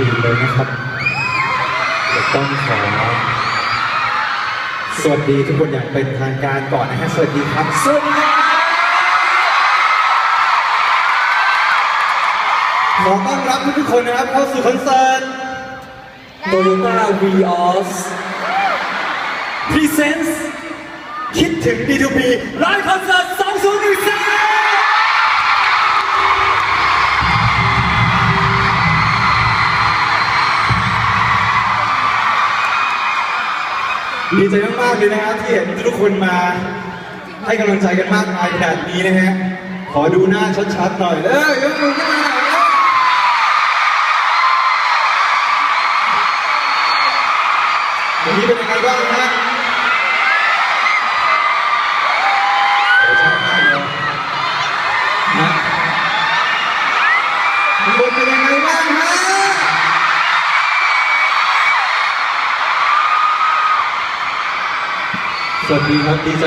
อื่นเลยนะครับต้องขอ สวัสดีทุกคนอย่างเป็นทางการก่อนนะฮะ สวัสดีครับ สวัสดีขอต้อนรับทุกๆคนนะครับเข้าสู่คอนเสิร์ต Toyota Vios Presents คิดถึง D2P ไลฟ์คอนเสิร์ต ดีใจมากๆเลยนะครับที่เห็นทุกคนมาให้กำลังใจกันมากมายขนาดนี้นะฮะ ขอดูหน้าชัดๆหน่อยเลยยกมือขึ้นมาหน่อยนะวันนี้เป็นยังไงบ้างนะ So these